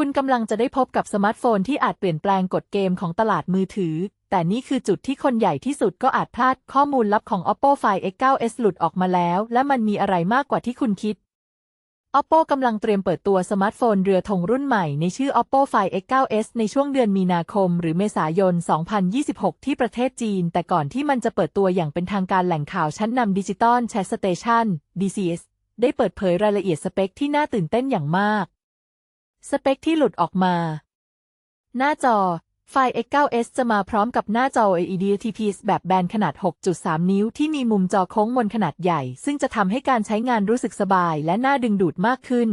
คุณกำลังจะได้พบกับสมาร์ทโฟนที่อาจเปลี่ยนแปลงกฎเกมของตลาดมือถือ แต่นี่คือจุดที่คนใหญ่ที่สุดก็อาจพลาดข้อมูลลับของ Oppo Find X9s หลุดออกมาแล้ว และมันมีอะไรมากกว่าที่คุณคิด Oppo กำลังเตรียมเปิดตัวสมาร์ทโฟนเรือธงรุ่นใหม่ในชื่อ Oppo Find X9s ในช่วงเดือนมีนาคม หรือเมษายน 2026 ที่ประเทศจีน แต่ก่อนที่มันจะเปิดตัวอย่างเป็นทางการแหล่งข่าวชั้นนำดิจิตอลแชทสเตชัน DCS ได้เปิดเผยรายละเอียดสเปคที่น่าตื่นเต้นอย่างมาก สเปคที่หลุดออกมา หน้าจอ ไฟ X9s จะมาพร้อมกับหน้าจอ LED TPS แบบแบนขนาด 6.3 นิ้ว ที่มีมุมจอโค้งมนขนาดใหญ่ ซึ่งจะทำให้การใช้งานรู้สึกสบายและน่าดึงดูดมากขึ้น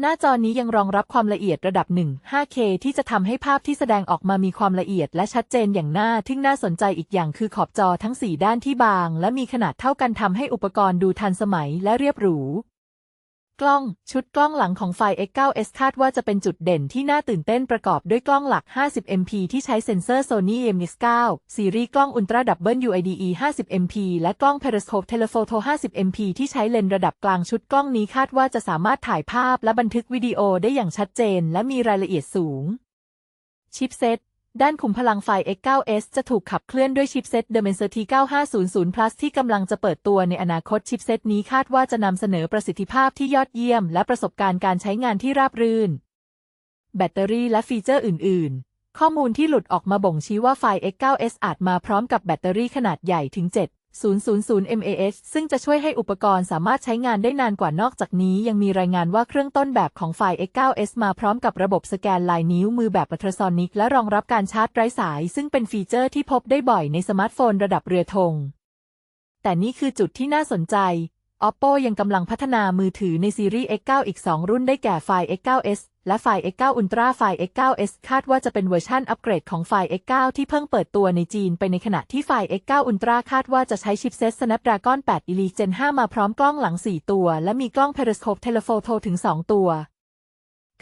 หน้าจอนี้ยังรองรับความละเอียดระดับ 1 5K ที่จะทำให้ภาพที่แสดงออกมามีความละเอียดและชัดเจนอย่างน่าทึ่งน่าสนใจอีกอย่างคือขอบจอทั้ง 4 ด้านที่บาง และมีขนาดเท่ากันทำให้อุปกรณ์ดูทันสมัยและเรียบหรู กล้อง ชุดกล้องหลังของไฟ X9s คาดว่าจะเป็นจุดเด่นที่น่าตื่นเต้นประกอบด้วยกล้องหลัก 50 MP ที่ใช้เซ็นเซอร์ Sony IMX9 ซีรีส์กล้อง Ultra Double UIDE 50 MP และกล้อง Periscope Telephoto 50 MP ที่ใช้เลนส์ระดับกลางชุดกล้องนี้คาดว่าจะสามารถถ่ายภาพและบันทึกวิดีโอได้อย่างชัดเจน และมีรายละเอียดสูงชิปเซต ด้านขุมพลังไฟ X9s จะถูกขับเคลื่อนด้วยชิปเซต Dimensity 9500 Plus ที่กำลังจะเปิดตัวในอนาคตชิปเซตนี้คาดว่าจะนำเสนอประสิทธิภาพที่ยอดเยี่ยม และประสบการณ์การใช้งานที่ราบรื่น แบตเตอรี่และฟีเจอร์อื่น ๆ ข้อมูลที่หลุดออกมาบ่งชี้ว่าไฟ X9s อาจมาพร้อมกับแบตเตอรี่ขนาดใหญ่ถึง 7 000 mAh ซึ่งจะช่วยให้อุปกรณ์สามารถใช้งานได้นานกว่านอกจากนี้ ยังมีรายงานว่าเครื่องต้นแบบของไฟ X9s มาพร้อมกับระบบสแกนลายนิ้วมือแบบอัลตราซอนิก และรองรับการชาร์จไร้สาย ซึ่งเป็นฟีเจอร์ที่พบได้บ่อยในสมาร์ทโฟนระดับเรือธงแต่นี่คือจุดที่น่าสนใจ Oppo ยังกำลังพัฒนามือถือในซีรีส์ X9 อีก 2 รุ่นได้แก่ไฟ X9s และไฟ X9 Ultra ไฟ X9s คาดว่าจะเป็นเวอร์ชันอัปเกรดของไฟ X9 ที่เพิ่งเปิดตัวในจีนไปในขณะที่ไฟ X9 Ultra คาดว่าจะใช้ชิปเซต Snapdragon 8 Elite Gen 5 มาพร้อมกล้องหลัง 4 ตัว และมีกล้อง Periscope Telephoto ถึง 2 ตัว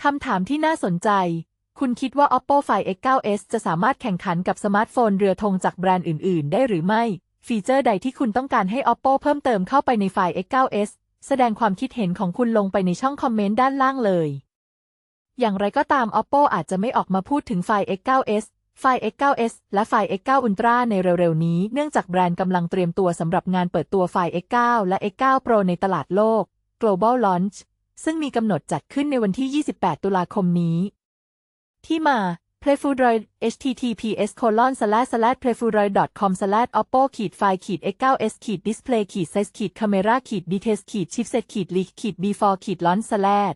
คำถามที่น่าสนใจ คุณคิดว่า Oppo Find X9s จะสามารถแข่งขันกับสมาร์ทโฟนเรือธงจากแบรนด์อื่น ๆ ได้หรือไม่ ฟีเจอร์ใดที่คุณต้องการให้ Oppo เพิ่มเติมเข้าไปในไฟล์ X9s แสดงความคิดเห็นของคุณลงไปในช่องคอมเมนต์ด้านล่างเลย อย่างไรก็ตาม Oppo อาจจะไม่ออกมาพูดถึงไฟล์ X9s ไฟล์ X9s และไฟล์ X9 Ultra ในเร็วๆ นี้ เนื่องจากแบรนด์กำลังเตรียมตัวสำหรับงานเปิดตัวไฟล์ X9 และ X9 Pro ในตลาดโลก Global Launch ซึ่งมีกำหนดจัดขึ้นในวันที่ 28 ตุลาคมนี้ ที่มา Playfudroid https colon slash slash playfudroid com slash oppo ขีดไฟขีด x9s ขีด display ขีด size ขีด camera ขีด details ขีด chipset ขีด leak ขีด before ขีด launch slash